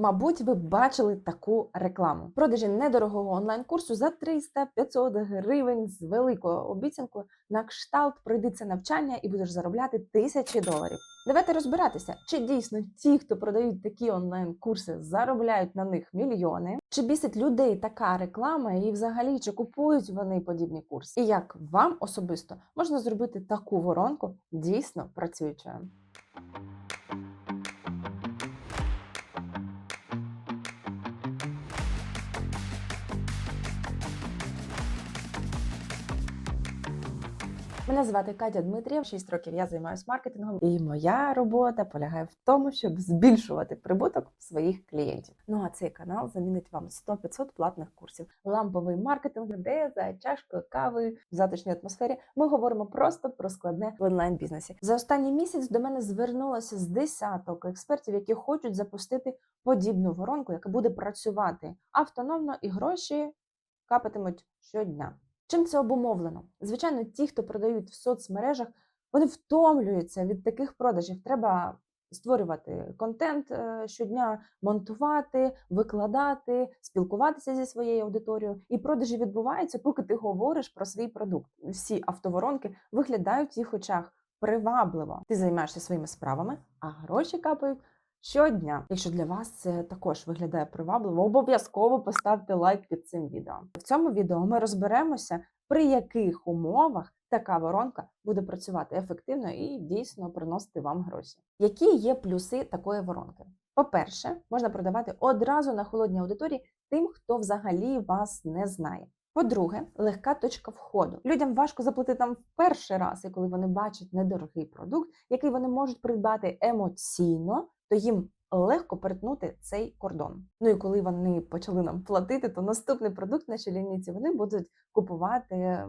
Мабуть, ви бачили таку рекламу. Продажі недорогого онлайн-курсу за 300-500 гривень з великою обіцянкою на кшталт пройди це навчання і будеш заробляти тисячі доларів. Давайте розбиратися, чи дійсно ті, хто продають такі онлайн-курси, заробляють на них мільйони, чи бісить людей така реклама, і взагалі чи купують вони подібні курси, і як вам особисто можна зробити таку воронку дійсно працюючою. Мене звати Катя Дмитрієв, 6 років я займаюся маркетингом, і моя робота полягає в тому, щоб збільшувати прибуток своїх клієнтів. Ну а цей канал замінить вам 100-500 платних курсів. Ламповий маркетинг, де за чашкою кави в затишній атмосфері ми говоримо просто про складне в онлайн-бізнесі. За останній місяць до мене звернулося з десяток експертів, які хочуть запустити подібну воронку, яка буде працювати автономно і гроші капатимуть щодня. Чим це обумовлено? Звичайно, ті, хто продають в соцмережах, вони втомлюються від таких продажів. Треба створювати контент е, щодня, монтувати, викладати, спілкуватися зі своєю аудиторією. І продажі відбуваються, поки ти говориш про свій продукт. Всі автоворонки виглядають в їх очах привабливо. Ти займаєшся своїми справами, а гроші капають. Щодня, якщо для вас це також виглядає привабливо, обов'язково поставте лайк під цим відео. В цьому відео ми розберемося, при яких умовах така воронка буде працювати ефективно і дійсно приносити вам гроші. Які є плюси такої воронки? По-перше, можна продавати одразу на холодній аудиторії тим, хто взагалі вас не знає. По-друге, легка точка входу. Людям важко заплатити там в перший раз, і коли вони бачать недорогий продукт, який вони можуть придбати емоційно, то їм легко перетнути цей кордон. Ну і коли вони почали нам платити, то наступний продукт нашій лінійці вони будуть купувати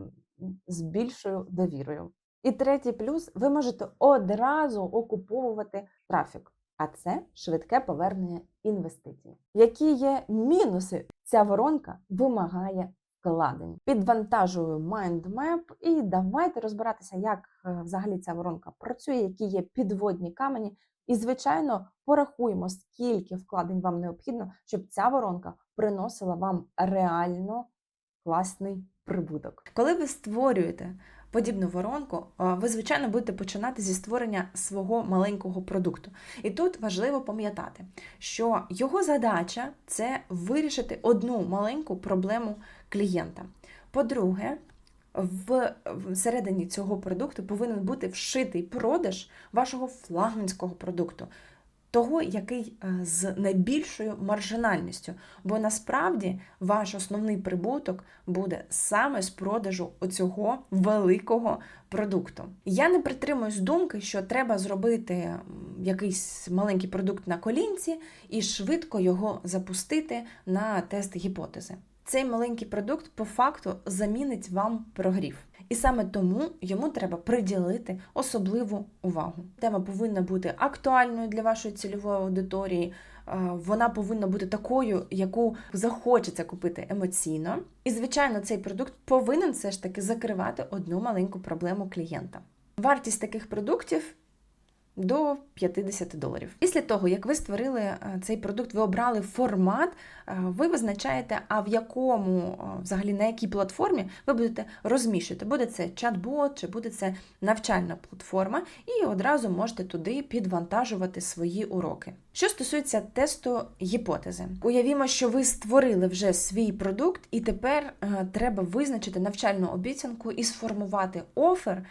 з більшою довірою. І третій плюс: ви можете одразу окуповувати трафік. А це швидке повернення інвестицій. Які є мінуси? Ця воронка вимагає вкладень. Підвантажую MindMap і давайте розбиратися, як е, взагалі ця воронка працює, які є підводні камені. І, звичайно, порахуємо, скільки вкладень вам необхідно, щоб ця воронка приносила вам реально класний прибуток. Коли ви створюєте подібну воронку, ви, звичайно, будете починати зі створення свого маленького продукту. І тут важливо пам'ятати, що його задача це вирішити одну маленьку проблему клієнта. По-друге, в всередині цього продукту повинен бути вшитий продаж вашого флагманського продукту, того, який е, з найбільшою маржинальністю. Бо насправді ваш основний прибуток буде саме з продажу оцього великого продукту. Я не притримуюсь думки, що треба зробити якийсь маленький продукт на колінці і швидко його запустити на тест гіпотези. Цей маленький продукт по факту замінить вам прогрів. І саме тому йому треба приділити особливу увагу. Тема повинна бути актуальною для вашої цільової аудиторії. е, Вона повинна бути такою, яку захочеться купити емоційно. І, звичайно, цей продукт повинен все ж таки закривати одну маленьку проблему клієнта. Вартість таких продуктів до 50 доларів. Після того, як ви створили е, цей продукт, ви обрали формат, е, ви визначаєте, а в якому, е, взагалі на якій платформі ви будете розміщувати. Буде це чат-бот, чи буде це навчальна платформа, і одразу можете туди підвантажувати свої уроки. Що стосується тесту гіпотези, уявімо, що ви створили вже свій продукт, і тепер треба визначити навчальну обіцянку і сформувати офер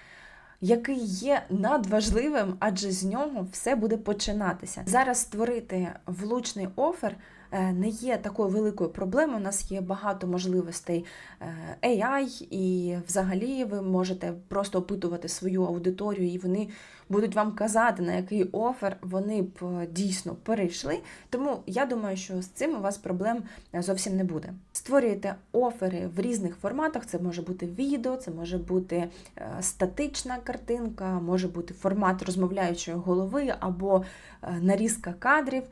який є надважливим, адже з нього все буде починатися. Зараз створити влучний офер е, не є такою великою проблемою. У нас є багато можливостей е, AI, і взагалі ви можете просто опитувати свою аудиторію, і вони будуть вам казати, на який офер вони б е, дійсно перейшли. Тому я думаю, що з цим у вас проблем зовсім не буде. Створюєте офери в різних форматах. Це може бути відео, це може бути е, статична картинка, може бути формат розмовляючої голови або е, нарізка кадрів.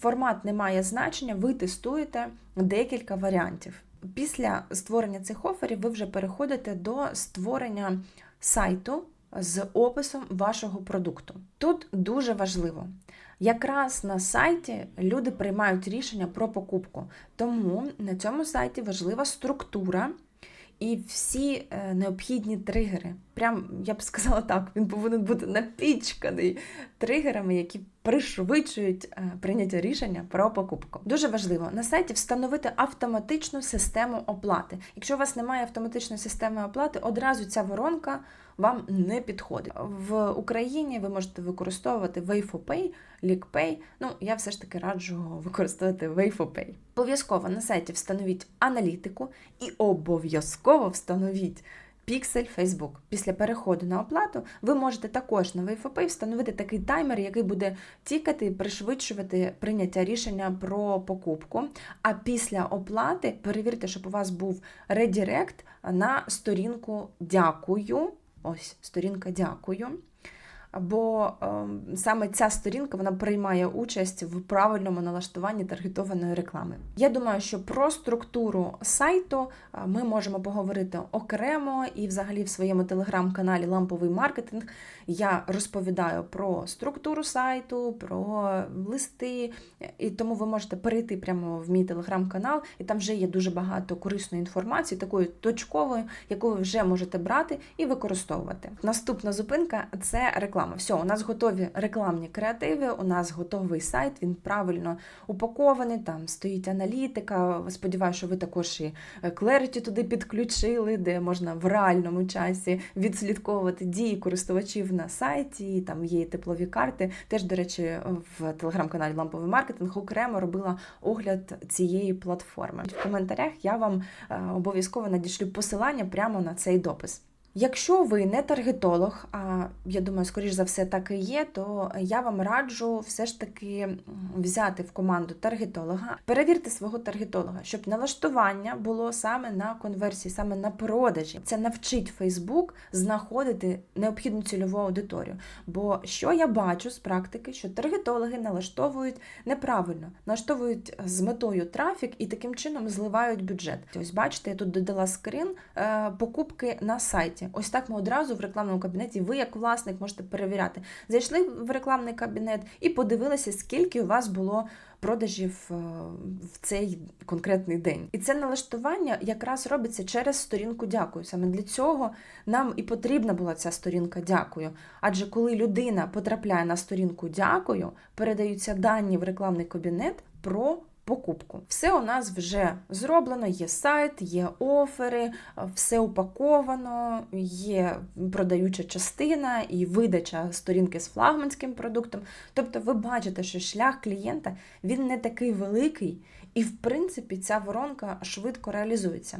Формат не має значення, ви тестуєте декілька варіантів. Після створення цих оферів ви вже переходите до створення сайту з описом вашого продукту. Тут дуже важливо Якраз на сайті люди приймають рішення про покупку. Тому на цьому сайті важлива структура і всі е, необхідні тригери. Прям я б сказала так, він повинен бути напічканий тригерами, які пришвидшують е, прийняття рішення про покупку. Дуже важливо на сайті встановити автоматичну систему оплати. Якщо у вас немає автоматичної системи оплати, одразу ця воронка вам не підходить. В Україні ви можете використовувати Wayfopay, LeakPay. Ну, я все ж таки раджу використовувати Wayfopay. Обов'язково на сайті встановіть аналітику і обов'язково встановіть. Піксель Facebook. Після переходу на оплату ви можете також на WayFopay встановити такий таймер, який буде тікати і пришвидшувати прийняття рішення про покупку. А після оплати перевірте, щоб у вас був редірект на сторінку Дякую. Ось сторінка Дякую. Бо е, саме ця сторінка вона приймає участь в правильному налаштуванні таргетованої реклами. Я думаю, що про структуру сайту ми можемо поговорити окремо і, взагалі, в своєму телеграм-каналі Ламповий маркетинг я розповідаю про структуру сайту, про листи, і тому ви можете перейти прямо в мій телеграм-канал, і там вже є дуже багато корисної інформації, такої точкової, яку ви вже можете брати і використовувати. Наступна зупинка це реклама. Все, у нас готові рекламні креативи, у нас готовий сайт, він правильно упакований, там стоїть аналітика. Сподіваюся, що ви також і Clarity туди підключили, де можна в реальному часі відслідковувати дії користувачів на сайті, там є і теплові карти. Теж, до речі, в телеграм-каналі Ламповий маркетинг окремо робила огляд цієї платформи. В коментарях я вам е, обов'язково надішлю посилання прямо на цей допис. Якщо ви не таргетолог, а я думаю, скоріш за все так і є, то я вам раджу все ж таки взяти в команду таргетолога, перевірте свого таргетолога, щоб налаштування було саме на конверсії, саме на продажі. Це навчить Фейсбук знаходити необхідну цільову аудиторію. Бо що я бачу з практики, що таргетологи налаштовують неправильно, налаштовують з метою трафік і таким чином зливають бюджет. Ось бачите, я тут додала скрін е, покупки на сайті. Ось так ми одразу в рекламному кабінеті, ви, як власник, можете перевіряти. Зайшли в рекламний кабінет і подивилися, скільки у вас було продажів е, в цей конкретний день. І це налаштування якраз робиться через сторінку Дякую. Саме для цього нам і потрібна була ця сторінка Дякую. Адже коли людина потрапляє на сторінку Дякую, передаються дані в рекламний кабінет про покупку. Все у нас вже зроблено, є сайт, є офери, все упаковано, є продаюча частина і видача сторінки з флагманським продуктом. Тобто ви бачите, що шлях клієнта він не такий великий, і, в принципі, ця воронка швидко реалізується.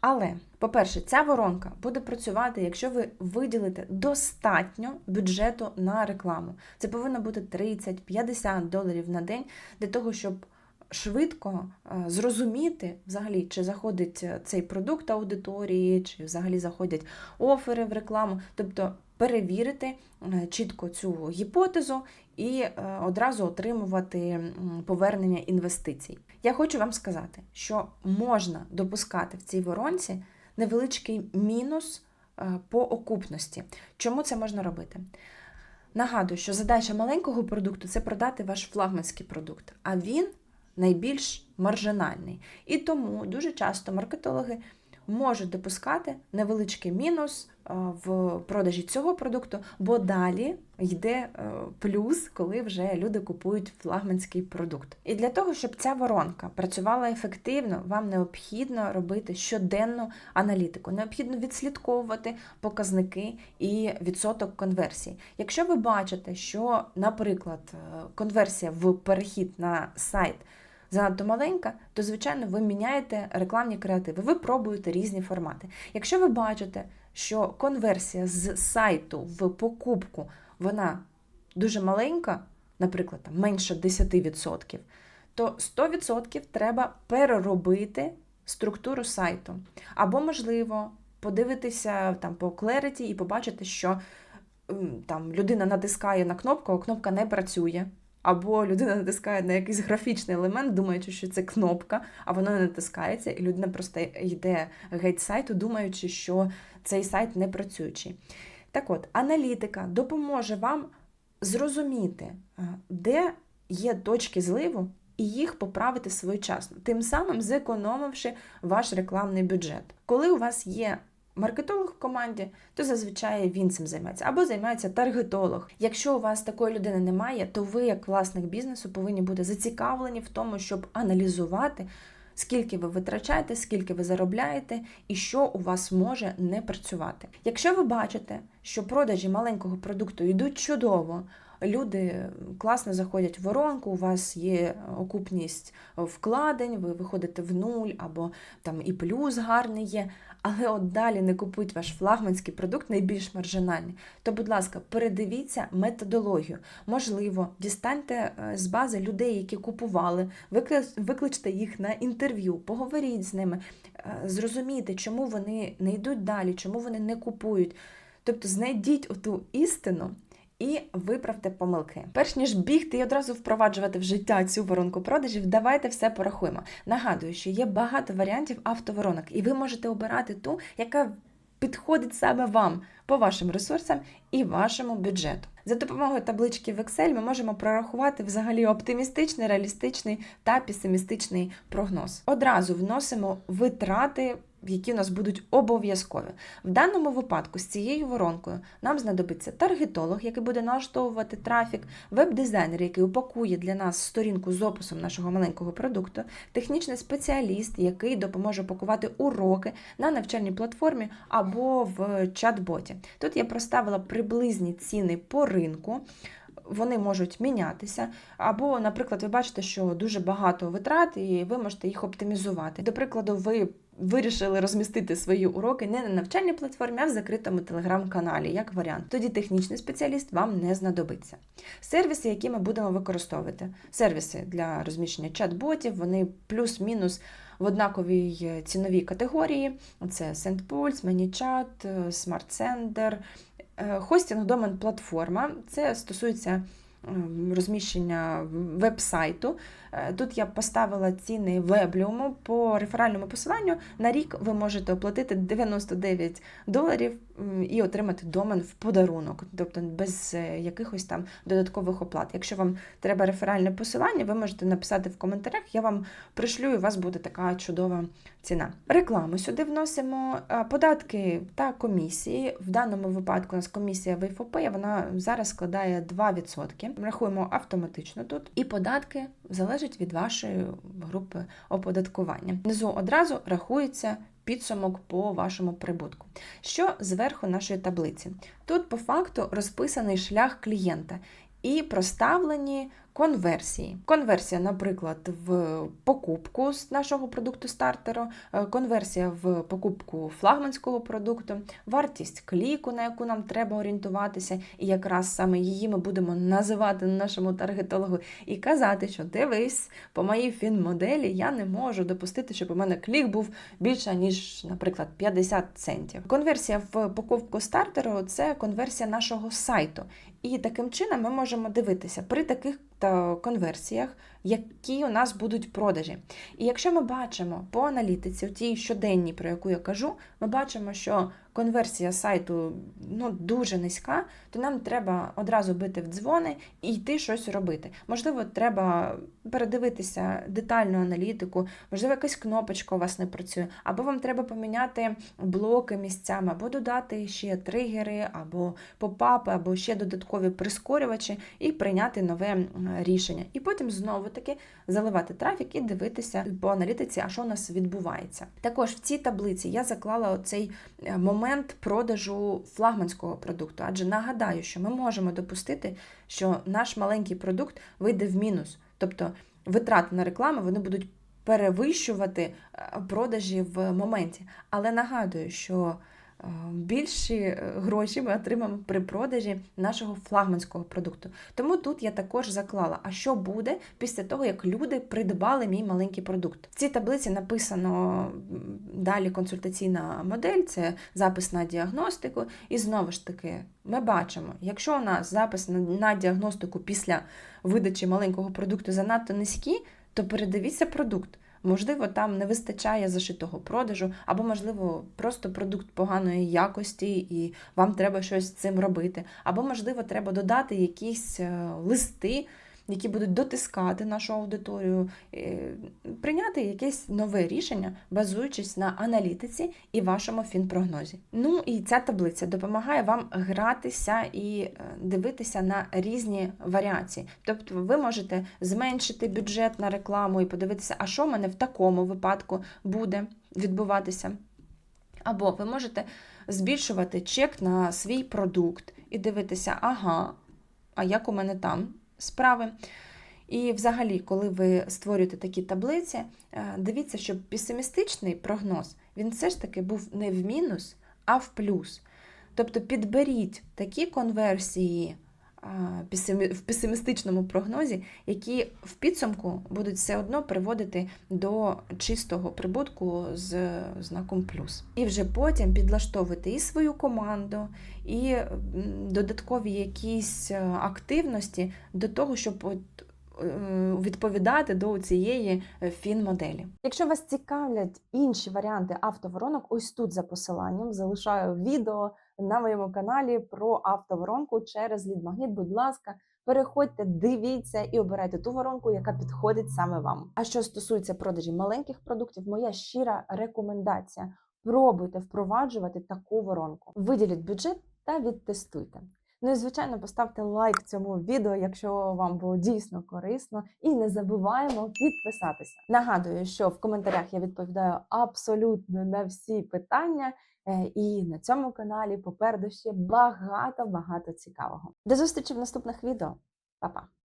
Але, по-перше, ця воронка буде працювати, якщо ви виділите достатньо бюджету на рекламу. Це повинно бути 30-50 доларів на день для того, щоб швидко е, зрозуміти, взагалі, чи заходить е, цей продукт аудиторії, чи взагалі заходять офери в рекламу, тобто перевірити е, чітко цю гіпотезу і одразу отримувати повернення інвестицій. Я хочу вам сказати, що можна допускати в цій воронці невеличкий мінус по окупності. Чому це можна робити? Нагадую, що задача маленького продукту це продати ваш флагманський продукт, а він найбільш маржинальний. І тому дуже часто маркетологи можуть допускати невеличкий мінус е, в продажі цього продукту, бо далі йде е, плюс, коли вже люди купують флагманський продукт. І для того, щоб ця воронка працювала ефективно, вам необхідно робити щоденну аналітику, необхідно відслідковувати показники і відсоток конверсії. Якщо ви бачите, що, наприклад, е, конверсія в перехід на сайт занадто маленька, то, звичайно, ви міняєте рекламні креативи, ви пробуєте різні формати. Якщо ви бачите, що конверсія з сайту в покупку вона дуже маленька, наприклад, менше 10%, то 100% треба переробити структуру сайту. Або, можливо, подивитися там по Clarity і побачити, що там людина натискає на кнопку, а кнопка не працює. Або людина натискає на якийсь графічний елемент, думаючи, що це кнопка, а воно не натискається, і людина просто йде геть сайту, думаючи, що цей сайт не працюючий. Так от, аналітика допоможе вам зрозуміти, е, де є точки зливу, і їх поправити своєчасно, тим самим зекономивши ваш рекламний бюджет. Коли у вас є маркетолог в команді, то зазвичай він цим займається або займається таргетолог. Якщо у вас такої людини немає, то ви, як власник бізнесу, повинні бути зацікавлені в тому, щоб аналізувати. Скільки ви витрачаєте, скільки ви заробляєте, і що у вас може не працювати. Якщо ви бачите, що продажі маленького продукту йдуть чудово, люди класно заходять в воронку, у вас є окупність вкладень, ви виходите в нуль, або там і плюс гарний є, але от далі не купують ваш флагманський продукт, найбільш маржинальний, то, будь ласка, передивіться методологію. Можливо, дістаньте е, з бази людей, які купували, викличте їх на інтерв'ю, поговоріть з ними, е, зрозумійте, чому вони не йдуть далі, чому вони не купують. Тобто знайдіть оту істину. І виправте помилки. Перш ніж бігти і одразу впроваджувати в життя цю воронку продажів, давайте все порахуємо. Нагадую, що є багато варіантів автоворонок, і ви можете обирати ту, яка підходить саме вам по вашим ресурсам і вашому бюджету. За допомогою таблички в Excel ми можемо прорахувати взагалі оптимістичний, реалістичний та песимістичний прогноз. Одразу вносимо витрати які у нас будуть обов'язкові. В даному випадку з цією воронкою нам знадобиться таргетолог, який буде налаштовувати трафік, веб-дизайнер, який упакує для нас сторінку з описом нашого маленького продукту, технічний спеціаліст, який допоможе пакувати уроки на навчальній платформі або в чат-боті. Тут я проставила приблизні ціни по ринку. Вони можуть мінятися, або, наприклад, ви бачите, що дуже багато витрат, і ви можете їх оптимізувати. До прикладу, ви вирішили розмістити свої уроки не на навчальній платформі, а в закритому телеграм-каналі, як варіант. Тоді технічний спеціаліст вам не знадобиться. Сервіси, які ми будемо використовувати, сервіси для розміщення чат-ботів, вони плюс-мінус. В однаковій ціновій категорії це SendPulse, ManyChat, SmartSender, е, хостинг домен платформа. Це стосується розміщення веб-сайту. Е, тут я поставила ціни вебліуму по реферальному посиланню. На рік ви можете оплатити 99 доларів і отримати домен в подарунок, тобто без е, якихось там додаткових оплат. Якщо вам треба реферальне посилання, ви можете написати в коментарях, я вам пришлю, і у вас буде така чудова ціна. Рекламу сюди вносимо, податки та комісії. В даному випадку у нас комісія ФОП, вона зараз складає 2%. Рахуємо автоматично тут. І податки залежать від вашої групи оподаткування. Внизу одразу рахується. Підсумок по вашому прибутку. Що зверху нашої таблиці? Тут по факту розписаний шлях клієнта і проставлені Конверсії. Конверсія, наприклад, в покупку з нашого продукту стартеру, е, конверсія в покупку флагманського продукту, вартість кліку, на яку нам треба орієнтуватися, і якраз саме її ми будемо називати нашому таргетологу і казати, що дивись, по моїй фін-моделі я не можу допустити, щоб у мене клік був більше, ніж, наприклад, 50 центів. Конверсія в покупку стартеру це конверсія нашого сайту. І таким чином ми можемо дивитися при таких та конверсіях, які у нас будуть продажі. І якщо ми бачимо по аналітиці, в тій щоденній, про яку я кажу, ми бачимо, що конверсія сайту ну, дуже низька, то нам треба одразу бити в дзвони і йти щось робити. Можливо, треба передивитися детальну аналітику, можливо, якась кнопочка у вас не працює, або вам треба поміняти блоки місцями, або додати ще тригери, або попапи, або ще додаткові прискорювачі, і прийняти нове рішення. І потім знову-таки заливати трафік і дивитися по аналітиці, а що у нас відбувається. Також в цій таблиці я заклала оцей е, момент продажу флагманського продукту, адже нагадаю, що ми можемо допустити, що наш маленький продукт вийде в мінус. Тобто витрати на рекламу вони будуть перевищувати е, продажі в моменті. Але нагадую, що більші е, гроші ми отримаємо при продажі нашого флагманського продукту. Тому тут я також заклала, а що буде після того, як люди придбали мій маленький продукт. В цій таблиці написано далі консультаційна модель, це запис на діагностику. І знову ж таки, ми бачимо, якщо у нас запис на діагностику після видачі маленького продукту занадто низький, то передивіться продукт Можливо, там не вистачає зашитого продажу, або, можливо, просто продукт поганої якості, і вам треба щось з цим робити. Або, можливо, треба додати якісь е, листи, які будуть дотискати нашу аудиторію, е, прийняти якесь нове рішення, базуючись на аналітиці і вашому фінпрогнозі. Ну і ця таблиця допомагає вам гратися і е, дивитися на різні варіації. Тобто ви можете зменшити бюджет на рекламу і подивитися, а що в мене в такому випадку буде відбуватися. Або ви можете збільшувати чек на свій продукт і дивитися, ага, а як у мене там справи. І взагалі, коли ви створюєте такі таблиці, е, дивіться, щоб песимістичний прогноз він все ж таки був не в мінус, а в плюс. Тобто підберіть такі конверсії в песимістичному прогнозі, які в підсумку будуть все одно приводити до чистого прибутку з знаком плюс. І вже потім підлаштовуйте і свою команду, і додаткові якісь е, активності до того, щоб е, відповідати до цієї е, фін-моделі. Якщо вас цікавлять інші варіанти автоворонок, ось тут за посиланням залишаю відео на моєму каналі про автоворонку через лідмагніт. Будь ласка, переходьте, дивіться і обирайте ту воронку, яка підходить саме вам. А що стосується продажі маленьких продуктів, моя щира рекомендація: пробуйте впроваджувати таку воронку. Виділіть бюджет та відтестуйте. Ну і звичайно, поставте лайк цьому відео, якщо вам було дійсно корисно, і не забуваємо підписатися. Нагадую, що в коментарях я відповідаю абсолютно на всі питання. Е, І на цьому каналі попереду ще багато багато цікавого. До зустрічі в наступних відео. Па-па!